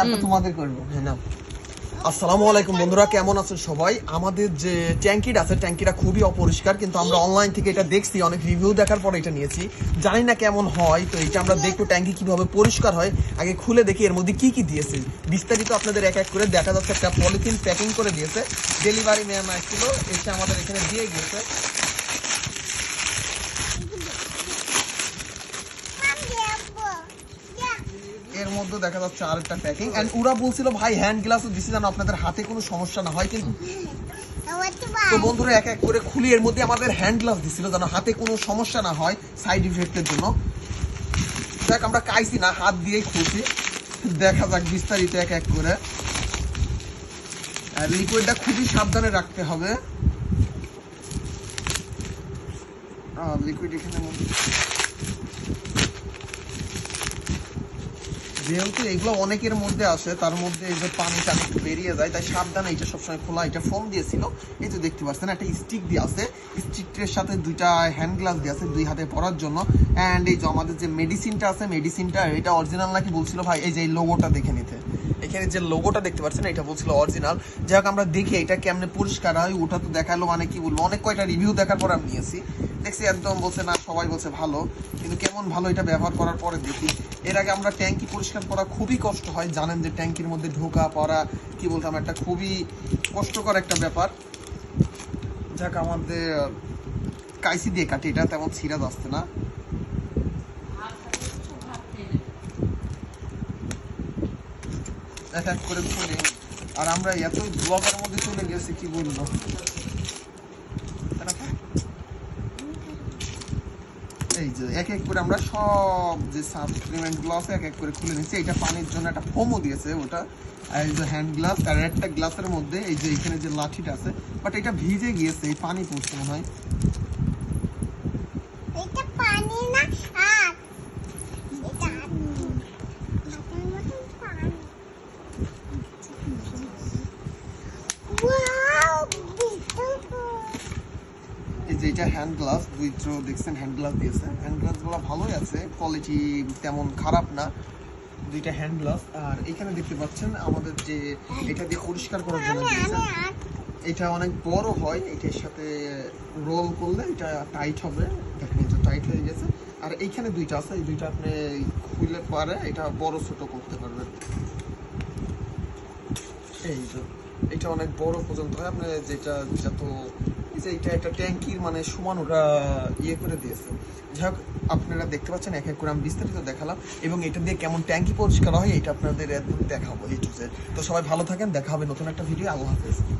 তারপর তোমাদের করব। হ্যাঁ আসসালামু আলাইকুম বন্ধুরা কেমন আছেন সবাই? আমাদের যে ট্যাঙ্কিটা আছে ট্যাঙ্কিটা খুবই অপরিষ্কার কিন্তু আমরা অনলাইন থেকে এটা দেখছি অনেক রিভিউ দেখার পর এটা নিয়েছি। জানি না কেমন হয় তো এটা আমরা দেখব ট্যাঙ্কি কীভাবে পরিষ্কার হয়। আগে খুলে দেখি এর মধ্যে কি কি দিয়েছে। বিস্তারিত আপনাদের এক এক করে দেখা যাচ্ছে একটা পলিথিন প্যাকিং করে দিয়েছে। ডেলিভারি ম্যাম আসছিল এসে আমাদের এখানে দিয়ে গিয়েছে এর মধ্যে দেখা যাচ্ছে আরেকটা প্যাকিং এন্ড ওরা বলছিল, ভাই হ্যান্ড গ্লাসও দিছি যেন আপনাদের হাতে কোনো সমস্যা না, হয় কিন্তু তো বন্ধুরা, এক এক করে খুলি, এর মধ্যে আমাদের হ্যান্ড গ্লাস দিছিল যেন হাতে কোনো সমস্যা না হয় সাইড ইফেক্টের জন্য। দেখ, আমরা কাইছি না, হাত দিয়েই খুলছি। দেখা যাক, বিস্তারিত এক এক করে। আর লিকুইডটা খুবই সাবধানে রাখতে হবে। লিকুইড এখানে যেহেতু এগুলো অনেকের মধ্যে আসে, তার মধ্যে এই যে পানিটা একটু বেরিয়ে যায়, তাই সাবধানে এটা সবসময় খোলা। এটা ফোম দিয়েছিল, এই যে দেখতে পাচ্ছেন, একটা স্টিক দিয়ে আছে। স্টিকের সাথে দুইটা হ্যান্ড গ্লাস দিয়ে আছে, দুই হাতে পরার জন্য। অ্যান্ড এই যে আমাদের যে মেডিসিনটা আছে মেডিসিনটা এটা অরিজিনাল নাকি বলছিল ভাই? এই যে এই লোগোটা দেখে নিতে। এখানে যে লোগোটা দেখতে পাচ্ছেন, এটা বলছিল অরিজিনাল যাই হোক, আমরা দেখি এটা কেমনে পরিষ্কার হয়। ওটা তো দেখাল মানে কি বলব, অনেক কয়টা রিভিউ দেখার পর আমি নিয়েছি। দেখছি একদম বলছে না, সবাই বলছে ভালো। কিন্তু কেমন ভালো এটা ব্যবহার করার পরে দেখি। এর আগে আমরা ট্যাঙ্কি পরিষ্কার করা খুবই কষ্ট হয়। জানেন যে ট্যাঙ্কির মধ্যে ঢোকা, পড়া, কি বলতাম একটা খুবই কষ্টকর একটা ব্যাপার। যাক, আমাদের কাইসি দিয়ে কাটি এটা, তেমন সিরাজ আসছে না। এক এক করে খুলে। আর আমরা এত ব্লগের মধ্যে চলে গেছি, কি বলব তাই না? এই যে এক এক করে আমরা সব যে সাপ্লিমেন্টগুলো আছে এক এক করে খুলে নিচ্ছি। এটা পানির জন্য একটা ফোমও দিয়েছে ওটা। হ্যান্ড গ্লাস আর একটা গ্লাসের মধ্যে এই যে এখানে যে লাঠিটা আছে বাট এটা ভিজে গিয়েছে, এই পানি পড়ছে মনে হয়। এটা পানি না হাত এটা হাত হাতের মতন পানি ওয়াও বিউটিফুল এই যে এটা হ্যান্ড গ্লাস দুইত্র দেখছেন হ্যান্ড গ্লাস দিয়েছে। হ্যান্ড গ্লাসগুলো ভালোই আছে কোয়ালিটি তেমন খারাপ না। দুইটা হ্যান্ড গ্লাস আর এখানে দেখতে পাচ্ছেন আমাদের যে এটা দিয়ে পরিষ্কার করার জন্য দিয়েছে। এটা অনেক বড় হয় এটার সাথে রোল করলে এটা টাইট হবে। দেখেন এটা টাইট হয়ে গেছে। আর এইখানে দুইটা আছে এই দুইটা আপনি খুলে পারে এটা বড় ছোট করতে পারবেন। এই যে এটা অনেক বড় পর্যন্ত হয়। আপনি যেটা যত যে এটা একটা ট্যাঙ্কির মানে সমান ওরা ইয়ে করে দিয়েছে। যাই আপনারা দেখতে পাচ্ছেন, এক এক করে আমি বিস্তারিত দেখালাম এবং এটা দিয়ে কেমন ট্যাঙ্কি পরিষ্কার হয়, এটা আপনাদের দেখাবো এই তো সবাই ভালো থাকেন, দেখা হবে নতুন একটা ভিডিও আল্লাহ হাফেজ।